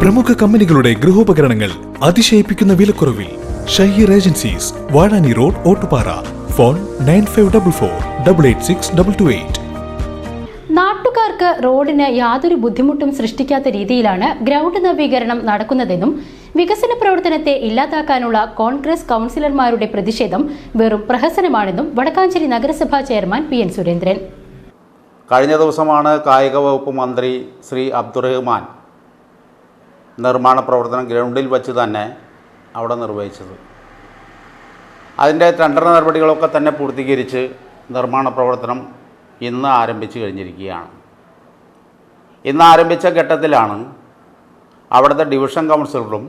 പ്രമുഖ കമ്പനികളുടെ ഗൃഹോപകരണങ്ങൾ അതിശയിപ്പിക്കുന്ന വിലക്കുറവിൽ Shaheer agencies Vazhani road Ottupara. Phone nine five double four double eight six double two eight. നാട്ടുകാർക്ക് റോഡിന് യാതൊരു ബുദ്ധിമുട്ടും സൃഷ്ടിക്കാത്ത രീതിയിലാണ് ഗ്രൗണ്ട് നവീകരണം നടക്കുന്നതെന്നും വികസന പ്രവർത്തനത്തെ ഇല്ലാതാക്കാനുള്ള കോൺഗ്രസ് കൗൺസിലർമാരുടെ പ്രതിഷേധം വെറും പ്രഹസനമാണെന്നും വടക്കാഞ്ചേരി നഗരസഭാ ചെയർമാൻ പി എൻ സുരേന്ദ്രൻ. കഴിഞ്ഞ ദിവസമാണ് കായിക വകുപ്പ് മന്ത്രി ശ്രീ അബ്ദുറഹ്മാൻ നിർമ്മാണ പ്രവർത്തനം ഗ്രൗണ്ടിൽ വച്ച് തന്നെ അവിടെ നിർവഹിച്ചത്. അതിന്റെ ടെൻഡർ നടപടികളൊക്കെ തന്നെ പൂർത്തീകരിച്ച് നിർമ്മാണ പ്രവർത്തനം ഇന്ന് ആരംഭിച്ചു കഴിഞ്ഞിരിക്കുകയാണ്. ഇന്ന് ആരംഭിച്ച ഘട്ടത്തിലാണ് അവിടുത്തെ ഡിവിഷൻ കൗൺസിലറും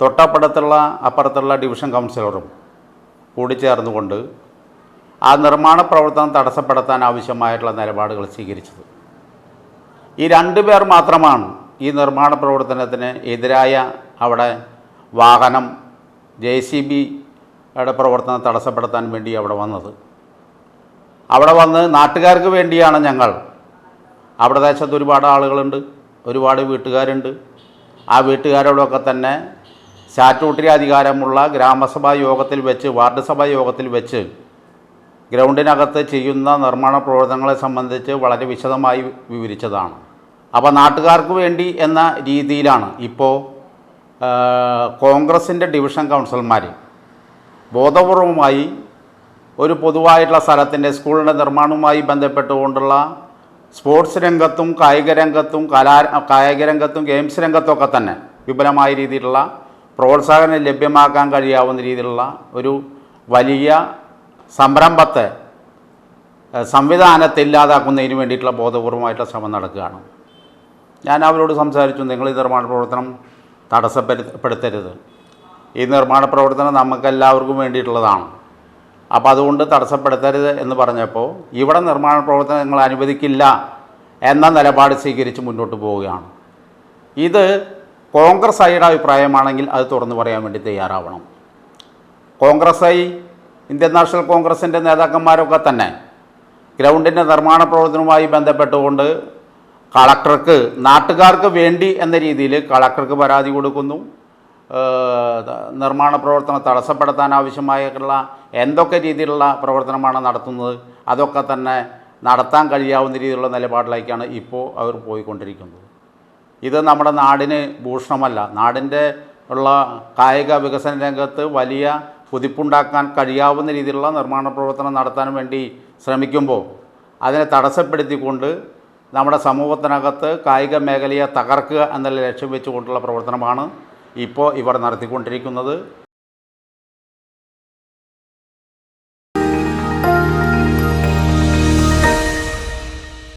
തൊട്ടപ്പുറത്തുള്ള അപ്പുറത്തുള്ള ഡിവിഷൻ കൗൺസിലറും കൂടി ചേർന്നുകൊണ്ട് ആ നിർമ്മാണ പ്രവർത്തനം തടസ്സപ്പെടുത്താൻ ആവശ്യമായിട്ടുള്ള നിലപാടുകൾ സ്വീകരിച്ചത്. ഈ രണ്ട് പേർ മാത്രമാണ് ഈ നിർമ്മാണ പ്രവർത്തനത്തിന് എതിരായ അവിടെ വാഹനം ജെ സി ബിയുടെ പ്രവർത്തനം തടസ്സപ്പെടുത്താൻ വേണ്ടി അവിടെ വന്നത്. അവിടെ വന്ന് നാട്ടുകാർക്ക് വേണ്ടിയാണ് ഞങ്ങൾ. അവിടെ ദേശത്ത് ഒരുപാട് ആളുകളുണ്ട് ഒരുപാട് വീട്ടുകാരുണ്ട്. ആ വീട്ടുകാരോടൊക്കെ തന്നെ സ്റ്റാറ്റ്യൂട്ടറി അധികാരമുള്ള ഗ്രാമസഭാ യോഗത്തിൽ വെച്ച് വാർഡ് സഭാ യോഗത്തിൽ വെച്ച് ഗ്രൗണ്ടിനകത്ത് ചെയ്യുന്ന നിർമ്മാണ പ്രവർത്തനങ്ങളെ സംബന്ധിച്ച് വളരെ വിശദമായി വിവരിച്ചതാണ്. അപ്പോൾ നാട്ടുകാർക്ക് വേണ്ടി എന്ന രീതിയിലാണ് ഇപ്പോൾ കോൺഗ്രസിന്റെ ഡിവിഷൻ കൗൺസിലർമാർ ബോധപൂർവമായി ഒരു പൊതുവായിട്ടുള്ള സ്ഥലത്തിന്റെ സ്കൂളിന്റെ നിർമ്മാണവുമായി ബന്ധപ്പെട്ടുകൊണ്ടുള്ള സ്പോർട്സ് രംഗത്തും കായിക രംഗത്തും കലാ കായിക രംഗത്തും ഗെയിംസ് രംഗത്തൊക്കെ തന്നെ വിപുലമായ രീതിയിലുള്ള പ്രോത്സാഹനം ലഭ്യമാക്കാൻ കഴിയാവുന്ന രീതിയിലുള്ള ഒരു വലിയ സംരംഭത്തെ സംവിധാനത്തെ ഇല്ലാതാക്കുന്നതിന് വേണ്ടിയിട്ടുള്ള ബോധപൂർവമായിട്ടുള്ള ശ്രമം നടക്കുകയാണ്. ഞാൻ അവരോട് സംസാരിച്ചു നിങ്ങൾ ഈ നിർമ്മാണ പ്രവർത്തനം തടസ്സപ്പെടുത്തരുത്. ഈ നിർമ്മാണ പ്രവർത്തനം നമുക്കെല്ലാവർക്കും വേണ്ടിയിട്ടുള്ളതാണ്. അപ്പോൾ അതുകൊണ്ട് തടസ്സപ്പെടുത്തരുത് എന്ന് പറഞ്ഞപ്പോൾ ഇവിടെ നിർമ്മാണ പ്രവർത്തനം നിങ്ങൾ അനുവദിക്കില്ല എന്ന നിലപാട് സ്വീകരിച്ച് മുന്നോട്ട് പോവുകയാണ്. ഇത് കോൺഗ്രസ് ഐയുടെ അഭിപ്രായമാണെങ്കിൽ അത് തുറന്നു പറയാൻ വേണ്ടി തയ്യാറാവണം. കോൺഗ്രസ് ഐ ഇന്ത്യൻ നാഷണൽ കോൺഗ്രസിന്റെ നേതാക്കന്മാരൊക്കെ തന്നെ ഗ്രൗണ്ടിന്റെ നിർമ്മാണ പ്രവർത്തനവുമായി ബന്ധപ്പെട്ടുകൊണ്ട് കളക്ടർക്ക് നാട്ടുകാർക്ക് വേണ്ടി എന്ന രീതിയിൽ കളക്ടർക്ക് പരാതി കൊടുക്കുന്നു. നിർമ്മാണ പ്രവർത്തനം തടസ്സപ്പെടുത്താൻ ആവശ്യമായിട്ടുള്ള എന്തൊക്കെ രീതിയിലുള്ള പ്രവർത്തനമാണ് നടത്തുന്നത് അതൊക്കെ തന്നെ നടത്താൻ കഴിയാവുന്ന രീതിയിലുള്ള നിലപാടിലേക്കാണ് ഇപ്പോൾ അവർ പോയിക്കൊണ്ടിരിക്കുന്നത്. ഇത് നമ്മുടെ നാടിന് ഭൂഷണമല്ല. നാടിന്റെ ഉള്ള കായിക വികസന രംഗത്ത് വലിയ കുതിപ്പുണ്ടാക്കാൻ കഴിയാവുന്ന രീതിയിലുള്ള നിർമ്മാണ പ്രവർത്തനം നടത്താൻ വേണ്ടി ശ്രമിക്കുമ്പോൾ അതിനെ തടസ്സപ്പെടുത്തിക്കൊണ്ട് നമ്മുടെ സമൂഹത്തിനകത്ത് കായിക മേഖലയെ തകർക്കുക എന്നുള്ള ലക്ഷ്യം വെച്ചുകൊണ്ടുള്ള പ്രവർത്തനമാണ് ഇപ്പോൾ ഇവർ നടത്തിക്കൊണ്ടിരിക്കുന്നത്.